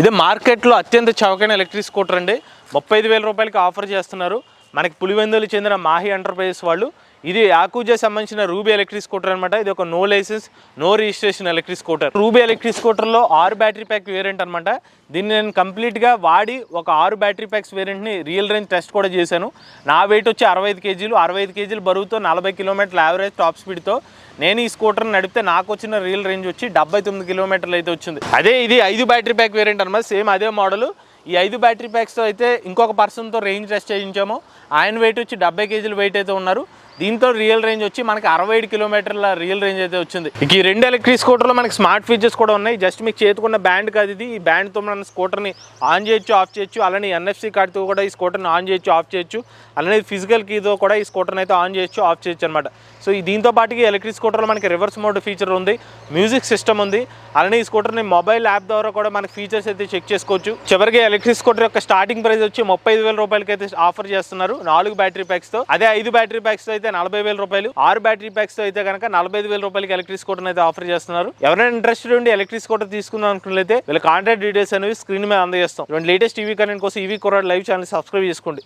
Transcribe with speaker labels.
Speaker 1: ఇది మార్కెట్లో అత్యంత చౌకైన ఎలక్ట్రిక్ స్కూటర్ అండి. ముప్పై ఐదు వేల రూపాయలకి ఆఫర్ చేస్తున్నారు. మనకి పులివెందులు చెందిన మాహి ఎంటర్ప్రైజెస్ వాళ్ళు ఇది యాకూజా సంబంధించిన రూబీ ఎలక్ట్రిక్ స్కూటర్ అనమాట ఇది ఒక no licence no registration electric scooter. Ruby electric స్కూటర్లో ఆరు బ్యాటరీ ప్యాక్ వేరియంట్ అనమాట దీన్ని నేను కంప్లీట్గా వాడి ఒక ఆరు బ్యాటరీ ప్యాక్స్ వేరియంట్ని రియల్ రేంజ్ టెస్ట్ కూడా చేశాను. నా వెయిట్ వచ్చి అరవై ఐదు కేజీలు. అరవై ఐదు కేజీలు బరువుతో నలభై కిలోమీటర్ల యావరేజ్ టాప్ స్పీడ్తో నేను ఈ స్కూటర్ నడిపితే నాకు వచ్చిన రియల్ రేంజ్ వచ్చి డెబ్బై తొమ్మిది కిలోమీటర్లు అయితే వచ్చింది. అదే ఇది ఐదు బ్యాటరీ ప్యాక్ వేరియంట్ అనమాట సేమ్ అదే మోడల్ ఈ ఐదు బ్యాటరీ ప్యాక్స్తో అయితే ఇంకొక పర్సన్తో రేంజ్ టెస్ట్ చేయించాము. ఆయన వెయిట్ వచ్చి డెబ్బై కేజీలు వెయిట్ అయితే ఉన్నారు. దీంతో రియల్ రేంజ్ వచ్చి మనకి అరవై ఏడు కిలోమీటర్ల రియల్ రేంజ్ అయితే వచ్చింది. ఇక ఈ రెండు ఎలక్ట్రిక్ స్కూటర్లో మనకి స్మార్ట్ ఫీచర్స్ కూడా ఉన్నాయి. జస్ట్ మీకు చేతుకున్న బ్యాండ్ కాదు ఇది. ఈ బ్యాండ్తో మనం స్కూటర్ని ఆన్ చేయొచ్చు ఆఫ్ చేయొచ్చు. అలానే ఎన్ఎఫ్సి కార్డ్తో కూడా ఈ స్కూటర్ని ఆన్ చేయొచ్చు ఆఫ్ చేయొచ్చు. అలానే ఫిజికల్ కీతో కూడా ఈ స్కూటర్ని అయితే ఆన్ చేయొచ్చు ఆఫ్ చేయొచ్చు అనమాట సో ఈ దీంతో పాటుకి ఎలక్ట్రిక్ స్కూటర్లో మనకి రివర్స్ మోడ్ ఫీచర్ ఉంది. మ్యూజిక్ సిస్టమ్ ఉంది. అలానే ఈ స్కూటర్ని మొబైల్ యాప్ ద్వారా కూడా మనకి ఫీచర్స్ అయితే చెక్ చేసుకోవచ్చు. చివరికి ఎలక్ట్రిక్ స్కూటర్ యొక్క స్టార్టింగ్ ప్రైస్ వచ్చి ముప్పై ఐదు వేల రూపాయలకి అయితే ఆఫర్ చేస్తున్నారు. నాలుగు బ్యాటరీ ప్యాక్స్తో అదే ఐదు బ్యాటరీ ప్యాక్స్తో అయితే నలభై వేల రూపాయలు ఆరు బ్యాటరీ ప్యాక్స్తో అయితే కనుక నలభై ఐదు వేల రూపాయలకి ఎలక్ట్రిక్ స్కూటర్ అయితే ఆఫర్ చేస్తున్నారు. ఎవరైనా ఇంట్రెస్టెడ్ ఉండి ఎలక్ట్రిక్ స్కూటర్ తీసుకుందాం అనుకున్నట్లయితే వీళ్ళ కాంటాక్ట్ డీటెయిల్స్ అనేవి స్క్రీన్ మీద అందజేస్తాం. లేటెస్ట్ టీవీ కరెంట్ కోసం ఈవీ కొరాడ్ లైవ్ ఛానల్ సబ్స్క్రైబ్ చేసుకోండి.